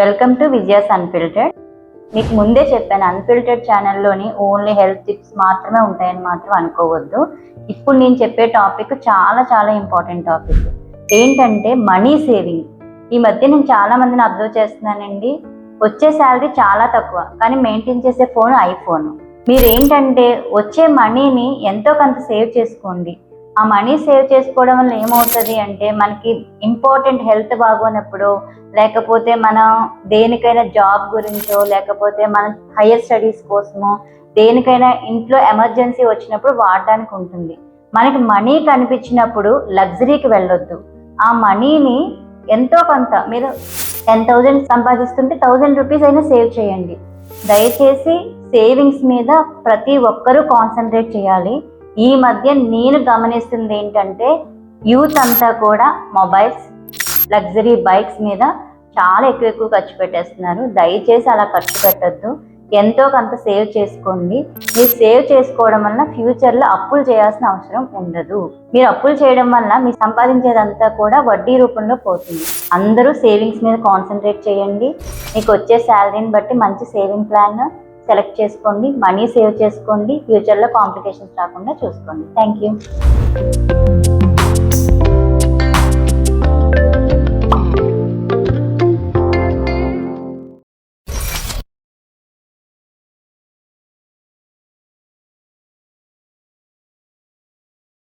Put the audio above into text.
Welcome to Vijayan అన్ఫిల్టెడ్ మీకు ముందే చెప్పాను అన్ఫిల్టెడ్ ఛానల్లోని ఓన్లీ హెల్త్ టిప్స్ మాత్రమే ఉంటాయని మాత్రం అనుకోవద్దు. ఇప్పుడు నేను చెప్పే టాపిక్ చాలా చాలా ఇంపార్టెంట్ టాపిక్ ఏంటంటే మనీ సేవింగ్ ఈ మధ్య నేను చాలా మందిని అబ్జర్వ్ చేస్తున్నానండి. వచ్చే శాలరీ చాలా తక్కువ కానీ మెయింటైన్ చేసే ఫోన్ ఐఫోన్ మీరు ఏంటంటే వచ్చే మనీని ఎంతో కొంత సేవ్ చేసుకోండి. ఆ మనీ సేవ్ చేసుకోవడం వల్ల ఏమవుతుంది అంటే మనకి ఇంపార్టెంట్ హెల్త్ బాగోనప్పుడు లేకపోతే మనం దేనికైనా జాబ్ గురించో లేకపోతే మన హయ్యర్ స్టడీస్ కోసమో దేనికైనా ఇంట్లో ఎమర్జెన్సీ వచ్చినప్పుడు వాడడానికి ఉంటుంది. మనకి మనీ కనిపించినప్పుడు లగ్జరీకి వెళ్ళొద్దు. ఆ మనీని ఎంతో కొంత మీరు టెన్ థౌజండ్ సంపాదిస్తుంటే థౌజండ్ రూపీస్ అయినా సేవ్ చేయండి. దయచేసి సేవింగ్స్ మీద ప్రతి ఒక్కరూ కాన్సన్ట్రేట్ చేయాలి. ఈ మధ్య నేను గమనిస్తుంది ఏంటంటే యూత్ అంతా కూడా మొబైల్స్ లగ్జరీ బైక్స్ మీద చాలా ఎక్కువ ఎక్కువ ఖర్చు పెట్టేస్తున్నారు. దయచేసి అలా ఖర్చు పెట్టద్దు. ఎంతో కొంత సేవ్ చేసుకోండి. మీరు సేవ్ చేసుకోవడం వల్ల ఫ్యూచర్లో అప్పులు చేయాల్సిన అవసరం ఉండదు. మీరు అప్పులు చేయడం వల్ల మీరు సంపాదించేదంతా కూడా వడ్డీ రూపంలో పోతుంది. అందరూ సేవింగ్స్ మీద కాన్సన్ట్రేట్ చేయండి. మీకు వచ్చే శాలరీని బట్టి మంచి సేవింగ్ ప్లాన్ సెలెక్ట్ చేసుకోండి మనీ సేవ్ చేసుకోండి ఫ్యూచర్లో కాంప్లికేషన్స్ రాకుండా చూసుకోండి. Thank you.